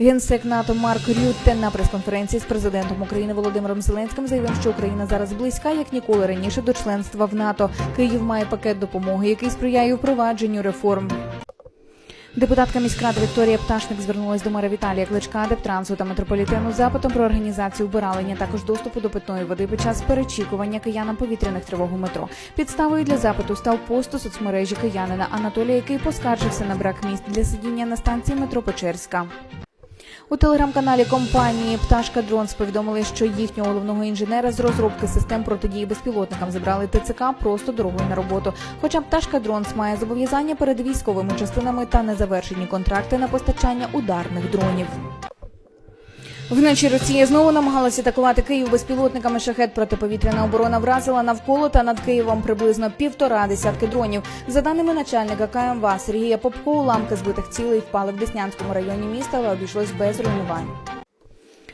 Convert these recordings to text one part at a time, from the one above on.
Генсек НАТО Марк Рютте на прес-конференції з президентом України Володимиром Зеленським заявив, що Україна зараз близька як ніколи раніше до членства в НАТО. Київ має пакет допомоги, який сприяє впровадженню реформ. Депутатка міськради Вікторія Пташник звернулася до мера Віталія Кличка, Дептрансу та метрополітену з запитом про організацію вбиралення, також доступу до питної води під час перечікування киянам повітряних тривог у метро. Підставою для запиту став пост у соцмережі киянина Анатолія, який поскаржився на брак місць для сидіння на станції метро Печерська. У телеграм-каналі компанії Пташка Дронс повідомили, що їхнього головного інженера з розробки систем протидії безпілотникам забрали ТЦК просто дорогою на роботу. Хоча Пташка Дронс має зобов'язання перед військовими частинами та незавершені контракти на постачання ударних дронів. Вночі Росія знову намагалася атакувати Київ безпілотниками. Шахет протиповітряна оборона вразила навколо та над Києвом приблизно півтора десятки дронів. За даними начальника КМВА Сергія Попко, уламки збитих цілей впали в Деснянському районі міста, але обійшлось без руйнувань.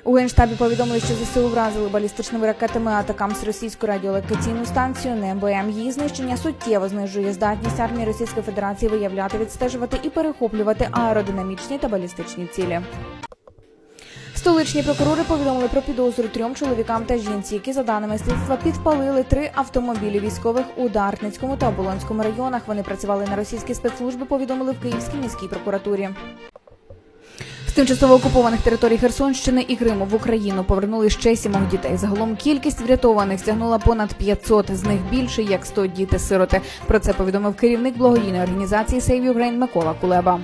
У генштабі повідомили, що ЗСУ вразили балістичними ракетами атакам з російську радіолокаційну станцію НБМ. Її знищення суттєво знижує здатність армії Російської Федерації виявляти, відстежувати і перехоплювати аеродинамічні та балістичні цілі. Столичні прокурори повідомили про підозру трьом чоловікам та жінці, які за даними слідства підпалили три автомобілі військових у Дарницькому та Оболонському районах. Вони працювали на російські спецслужби. Повідомили в Київській міській прокуратурі. З тимчасово окупованих територій Херсонщини і Криму в Україну повернули ще сімох дітей. Загалом кількість врятованих сягнула понад 500, з них більше як 100 діти-сироти. Про це повідомив керівник благодійної організації Save Ukraine Микола Кулеба.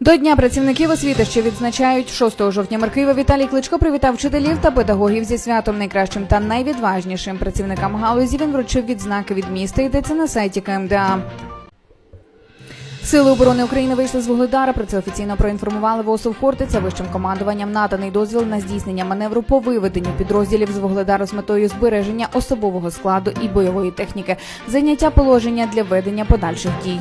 До Дня працівників освіти, що відзначають 6 жовтня Маркива, Віталій Кличко привітав вчителів та педагогів зі святом найкращим та найвідважнішим працівникам галузі. Він вручив відзнаки від міста. Йдеться на сайті КМДА. Сили оборони України вийшли з Вугледара. Про це офіційно проінформували ВОСУВ Хортиця. Вищим командуванням наданий дозвіл на здійснення маневру по виведенню підрозділів з Вугледару з метою збереження особового складу і бойової техніки, зайняття положення для ведення подальших дій.